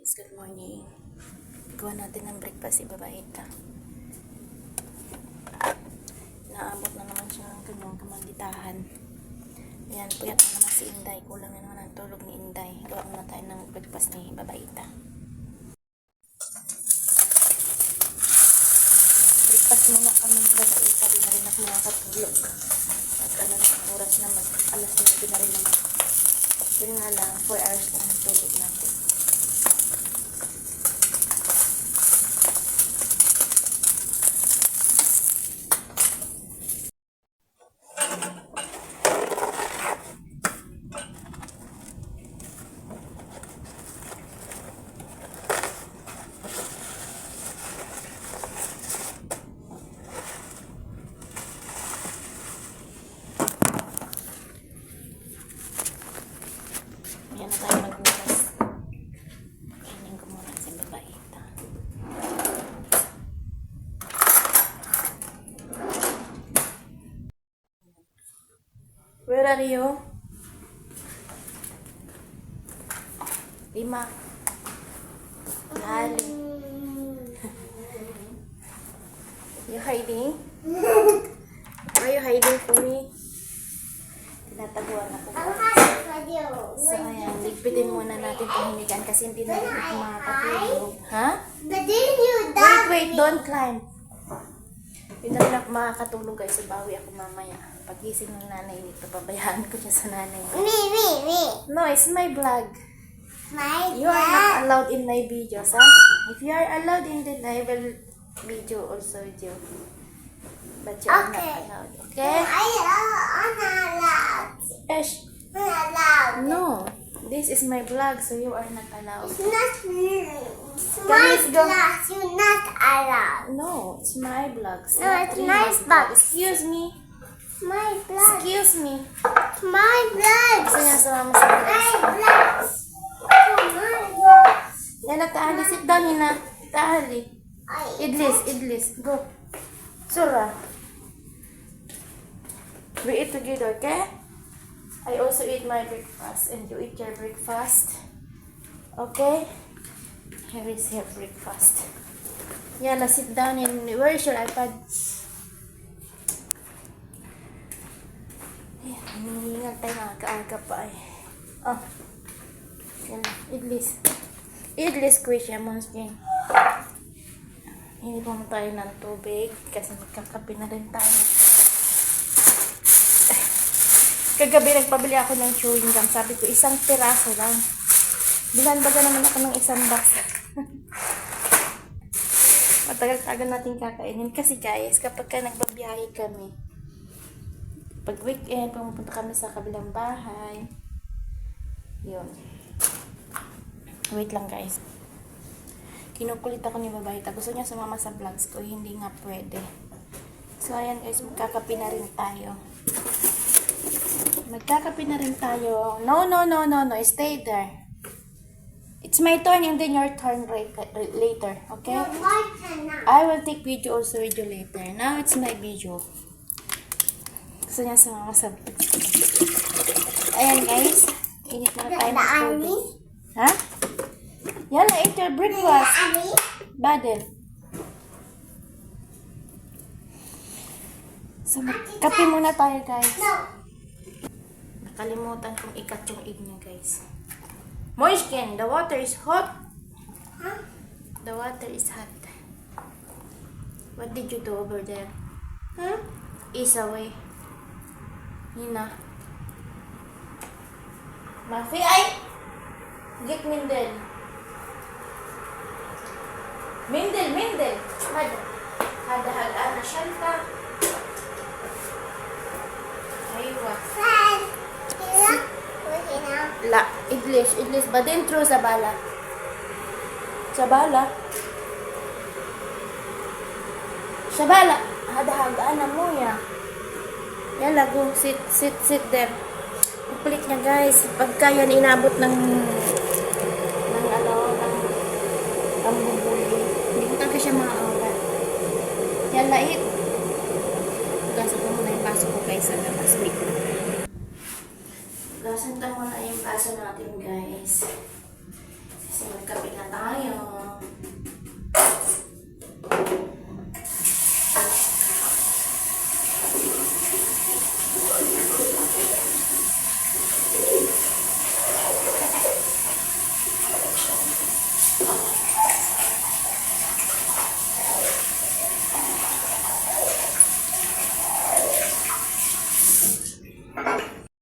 Guys, good morning. Gawa natin ng breakfast si Babaita. Naabot na naman siya ng kanyang kamanditahan. Ayan, puyat na naman si Inday. Kulang na naman ang tulog ni Inday. Gawa muna tayo ng breakfast ni Babaita. Breakfast muna kami ni Babaita. Di na rin ako makakatulog. At ano na ang oras na mag alas 9 na rin naman. Yun nga lang, 4 hours ang tulog natin. Yan na tayo magbukas. Kainin ko muna si babaita. You? Lima. Lali. you hiding? Are you hiding from me? Tinataguan ako. So, ayan, ligpitin muna natin tahimikan kasi hindi na rin ako makakatulog. Ha? But then you Wait, wait, don't climb. Hindi na rin ako makakatulog guys. So, bawi ako mamaya. Pagising ng nanay nito, pabayaan ko siya sa nanay. me, me, me. No, it's my vlog. My You are not allowed in my videos, ha? If you are allowed in then I will video also with you. But you are Okay. not allowed, okay? I am not allowed. Esh, Not allowed. no. This is my vlog, so you are not allowed. It's not me. It's my go. class. You're not allowed. No, it's my vlog. No, it's my vlog. Excuse me. My blood. Excuse me. My blood. Niya sumama sa My blood. My blood. Yan na, Tahali. Sit down, Hina. Tahali. I Idlis, Idlis. Go. Sura. We eat together, okay? I also eat my breakfast and you eat your breakfast. Okay? Here is your breakfast. Yan na, sit down and where is your iPad? Ayan, hinihingal tayo nakakaaga pa eh. Oh. Yan Idlis. Idlis, squish yan, Monskin. Hindi pa tayo ng tubig kasi magkakape na rin tayo. Kagabi nagpabili ako ng chewing gum. Sabi ko, isang piraso lang. Binanbaga naman ako ng isang box. Matagal-tagal natin kakainin. Kasi guys, kapag ka nagbabiyahe kami, pag weekend, pumupunta kami sa kabilang bahay. Yun. Wait lang guys. Kinukulit ako ni Babayta. Gusto niya sumama sa vlogs ko. Hindi nga pwede. So, ayan guys. Magkakape na rin tayo. Magkakape na rin tayo. No, no, no, no, no. Stay there. It's my turn and then your turn right, right, later. Okay? My turn now. I will take video also with you later. Now it's my video. Gusto niya sumama sa vlogs. Ayan guys. Init na tayo Dadaan tubig. Ha? Yala, eat your breakfast. Ani? Badel. So, kape muna tayo, guys. No. Nakalimutan kong ikat yung egg niya, guys. Moishkin, the water is hot. Huh? The water is hot. What did you do over there? Hmm? Is away. هنا ما في اي جيت من دال مندل مندل هذا هذا هل أنا شايفه أيوه لا ادلش ادلش بعدين ترو زبالة زبالة زبالة هذا هذا أنا مويه Yala, go. Sit, sit, sit there. Kumplit niya, guys. Pagka yan inabot ng ng ano, ng ang bubuli. Hindi ko talaga siya maaawat. Yala, it. Hugasan ko muna yung paso ko, guys. Ang labas ko. Hugasan ko muna yung paso natin, guys. Kasi magkapit na tayo. Oh.